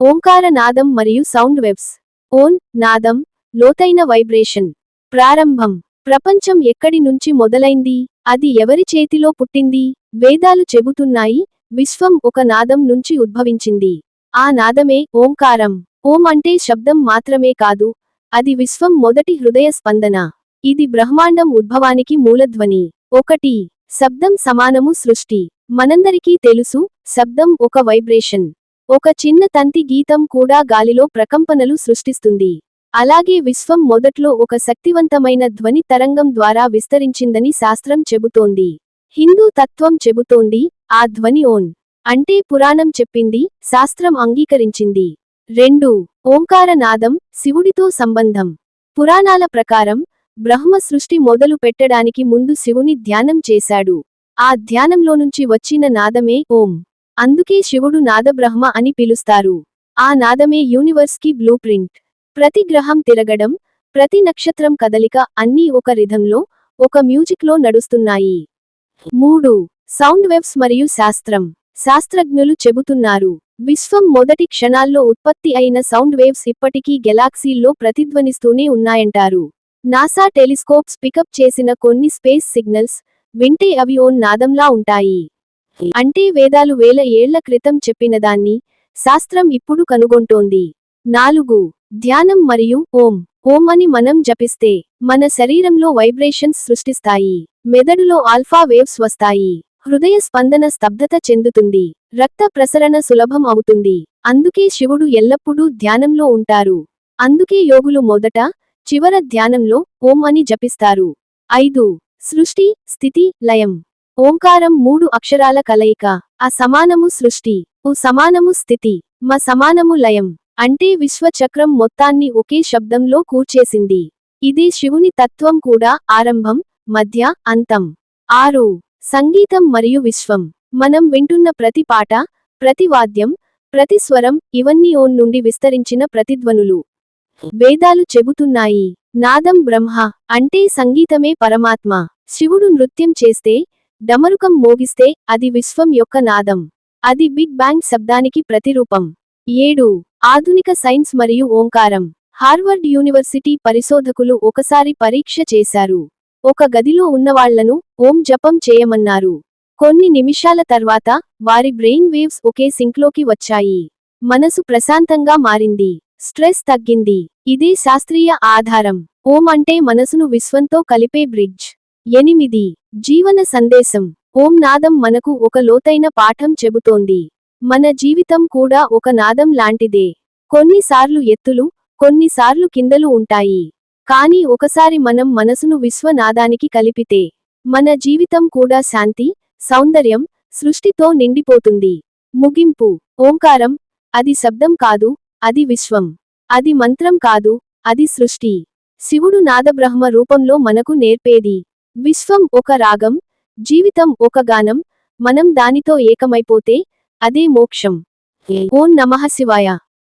ఓంకార నాదం మరియు sound webs. Own నాదం లోతైన vibration. ప్రారంభం. ప్రపంచం ఎక్కడి నుంచి మొదలైంది? అది ఎవరి చేతిలో పుట్టింది? వేదాలు చెబుతున్నాయి విశ్వం ఒక నాదం నుంచి ఉద్భవించింది. ఆ నాదమే ఓంకారం. ఓం అంటే శబ్దం మాత్రమే కాదు అది విశ్వం మొదటి హృదయ స్పందన. ఇది బ్రహ్మాండం ఉద్భవానికి మూలధ్వని. ఒకటి శబ్దం సమానము సృష్టి. మనందరికీ తెలుసు శబ్దం ఒక వైబ్రేషన్. ఒక చిన్న తంతి గీతం కూడా గాలిలో ప్రకంపనలు సృష్టిస్తుంది. అలాగే విశ్వం మొదట్లో ఒక శక్తివంతమైన ధ్వని తరంగం ద్వారా విస్తరించిందని శాస్త్రం చెబుతోంది. హిందూ తత్వం చెబుతోంది ఆ ధ్వని ఓన్ అంటే పురాణం చెప్పింది శాస్త్రం అంగీకరించింది. రెండు ఓంకార నాదం శివుడితో సంబంధం. పురాణాల ప్రకారం బ్రహ్మ సృష్టి మొదలు పెట్టడానికి ముందు శివుని ధ్యానం చేశాడు. ఆ ధ్యానంలో నుంచి వచ్చిన నాదమే ఓం. అందుకే శివుడు నాదబ్రహ్మ అని పిలుస్తారు. ఆ నాదమే యూనివర్స్కి బ్లూ ప్రింట్. ప్రతి గ్రహం తిరగడం ప్రతి నక్షత్రం కదలిక అన్నీ ఒక రిధంలో ఒక మ్యూజిక్లో నడుస్తున్నాయి. మూడు సౌండ్ వెబ్స్ మరియు శాస్త్రం. శాస్త్రజ్ఞులు చెబుతున్నారు విశ్వం మొదటి క్షణాల్లో ఉత్పత్తి అయిన సౌండ్ వేవ్స్ ఇప్పటికీ గెలాక్సీల్లో ప్రతిధ్వనిస్తూనే ఉన్నాయంటారు. నాసా టెలిస్కోప్స్ పికప్ చేసిన కొన్ని స్పేస్ సిగ్నల్స్ వింటే అవి ఓన్ నాదంలా ఉంటాయి. అంటే వేదాలు వేల ఏళ్ళ క్రితం చెప్పినదాన్ని శాస్త్రం ఇప్పుడు కనుగొంటోంది. నాలుగు. ధ్యానం మరియు ఓం. ఓం అని మనం జపిస్తే మన శరీరంలో వైబ్రేషన్స్ సృష్టిస్తాయి. మెదడులో ఆల్ఫా వేవ్స్ వస్తాయి. హృదయ స్పందన స్తబ్దత చెందుతుంది. రక్త ప్రసరణ సులభం అవుతుంది. అందుకే శివుడు ఎల్లప్పుడూ ధ్యానంలో ఉంటారు. అందుకే యోగులు మొదట చివర ధ్యానంలో ఓం అని జపిస్తారు. ఐదు. సృష్టి స్థితి లయం. ఓంకారం మూడు అక్షరాల కలయిక. అ సమానము సృష్టి. ఉ సమానము స్థితి. మ సమానము లయం. అంటే విశ్వచక్రం మొత్తాన్ని ఒకే శబ్దంలో కూర్చేసింది. ఇదే శివుని తత్వం కూడా ఆరంభం మధ్య అంతం. ఆరు. సంగీతం మరియు విశ్వం. మనం వింటున్న ప్రతి పాట ప్రతి వాద్యం ప్రతి స్వరం ఇవన్నీ ఓన్ నుండి విస్తరించిన ప్రతిధ్వనులు. వేదాలు చెబుతున్నాయి. నాదం బ్రహ్మ. అంటే సంగీతమే పరమాత్మ. శివుడు నృత్యం చేస్తే డమరుకం మోగిస్తే అది విశ్వం యొక్క నాదం. అది బిగ్ బ్యాంగ్ శబ్దానికి ప్రతిరూపం. ఏడు. ఆధునిక సైన్స్ మరియు ఓంకారం. హార్వర్డ్ యూనివర్సిటీ పరిశోధకులు ఒకసారి పరీక్ష చేశారు. ఒక గదిలో ఉన్నవాళ్ళను ఓం జపం చేయమన్నారు. కొన్ని నిమిషాల తర్వాత వారి బ్రెయిన్ వేవ్స్ ఒకే సింక్లోకి వచ్చాయి. మనసు ప్రశాంతంగా మారింది. స్ట్రెస్ తగ్గింది. ఇదే శాస్త్రీయ ఆధారం. ఓం అంటే మనసును విశ్వంతో కలిపే బ్రిడ్జ్. ఎనిమిది. జీవన సందేశం. ఓం నాదం మనకు ఒక లోతైన పాఠం చెబుతోంది. మన జీవితం కూడా ఒక నాదం లాంటిదే. కొన్నిసార్లు ఎత్తులు కొన్నిసార్లు కిందలు ఉంటాయి. కానీ ఒకసారి మనం మనసును విశ్వనాదానికి కలిపితే మన జీవితం కూడా శాంతి సౌందర్యం సృష్టితో నిండిపోతుంది. ముగింపు. ఓంకారం. అది శబ్దం కాదు అది విశ్వం. అది మంత్రం కాదు అది సృష్టి. శివుడు నాదబ్రహ్మ రూపంలో మనకు నేర్పేది. విశ్వం ఒక రాగం జీవితం ఒక గానం మనం దానితో ఏకమైపోతే అదే మోక్షం. ఓం నమః శివాయ.